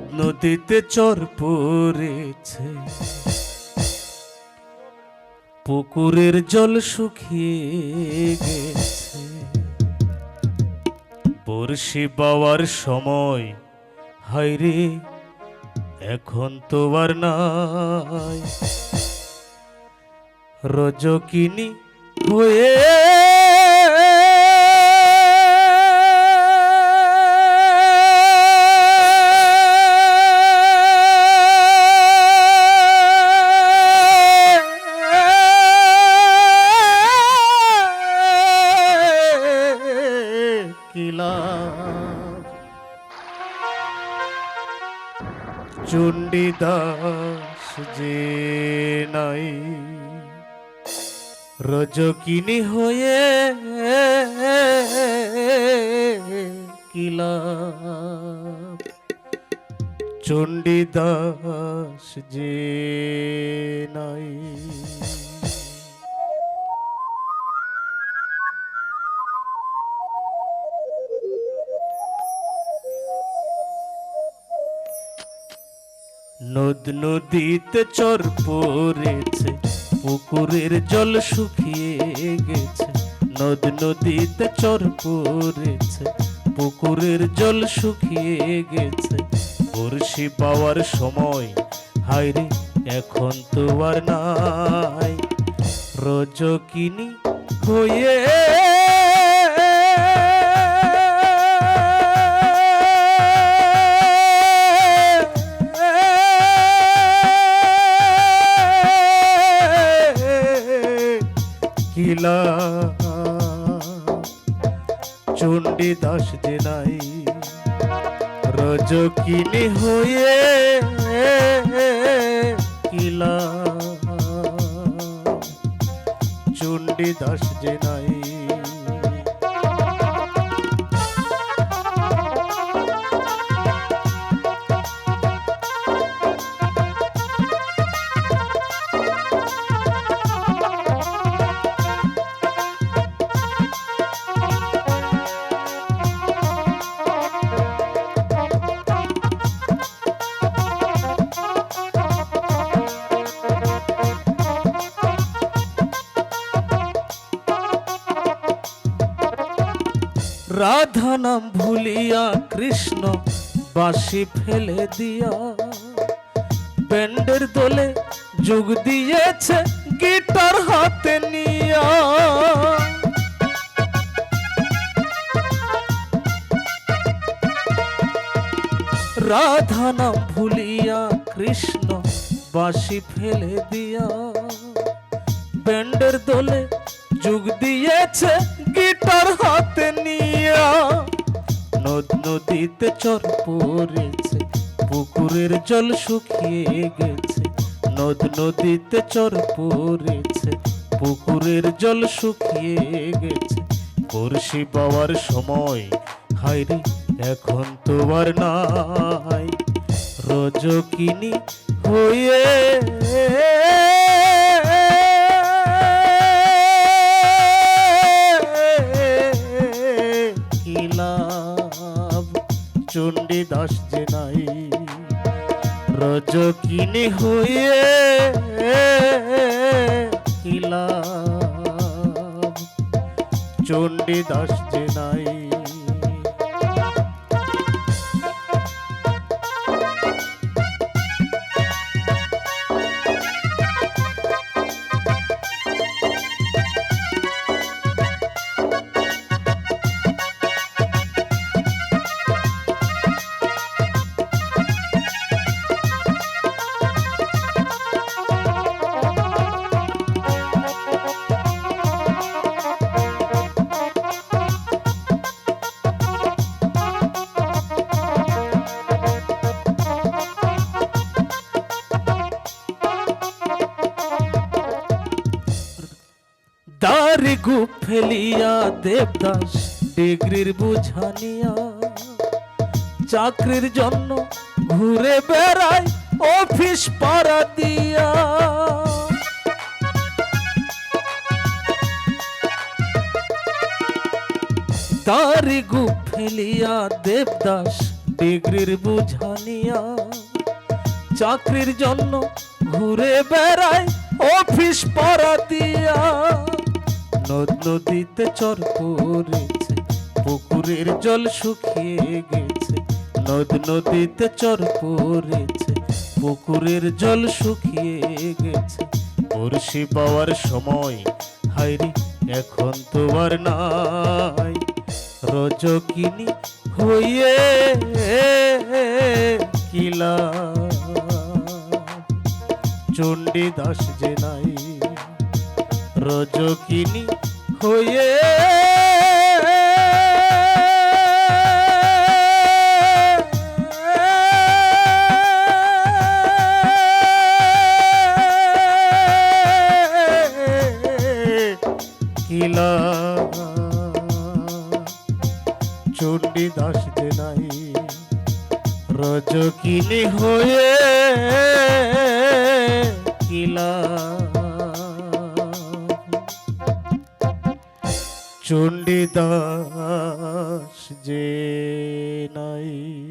নদীতে চর পড়েছে। পুকুরের জল শুকিয়ে গেছে। বর্ষি পাওয়ার সময় হাইরে এখন তো আর নাই। রজকিনী হয়ে চণ্ডীদাস যে নাই। রজকিনী হয়ে কিলা। চণ্ডীদাস যে নাই। নদ নদীতে চর পড়েছে, পুকুরের জল শুকিয়ে গেছে। নদ নদীতে চর পড়েছে, পুকুরের জল শুকিয়ে গেছে। বর্ষি পাওয়ার সময়, হায়রে, এখন তো আর নাই। রজকিনী হয়ে কিলা চণ্ডীদাস যে নাই রজকিনী হয়ে কিলা চণ্ডীদাস যে নাই রাধা নাম ভুলিয়া কৃষ্ণ বাঁশি ফেলে দিয়া ব্যান্ডের দোলে যোগ দিয়েছে গিটার হাতে নিয়া। রাধা নাম ভুলিয়া কৃষ্ণ বাঁশি ফেলে দিয়া ব্যান্ডের দোলে যুগ দিয়েছে গিটার হাতে নিয়া। নদ নদীতে চর পড়েছে, পুকুরের জল শুকিয়ে গেছে। নদ নদীতে চর পড়েছে, পুকুরের জল শুকিয়ে গেছে। বর্ষি পাওয়ার সময় হায়রে এখন তো আর নাই। রজকিনী হয়ে রজকিনী হয়ে কি লাভ চণ্ডীদাস নাই দারি গু ফেলিয়া দেবদাস, ডিগ্রির বুঝানিয়া চাকরির জন্য ঘুরে বেড়ায় অফিস পাড়া দিয়া। দারি গু ফেলিয়া দেবদাস, ডিগ্রির বুঝানিয়া চাকরির জন্য ঘুরে বেড়ায় অফিস পাড়া দিয়া। নদ নদীতে চর পড়েছে, পুকুরের জল শুকিয়ে গেছে, নদ নদীতে চর পড়েছে, পুকুরের জল শুকিয়ে গেছে। বর্ষি পাওয়ার সময় হাইরি এখন তো আর নাই। রজকিনী হইয়ে কিলা। চণ্ডীদাস যে নাই রজকিনী হয়ে কিলা। চণ্ডীদাস যে নাই রজকিনী হয়ে কিলা। চণ্ডীদাস যে নাই।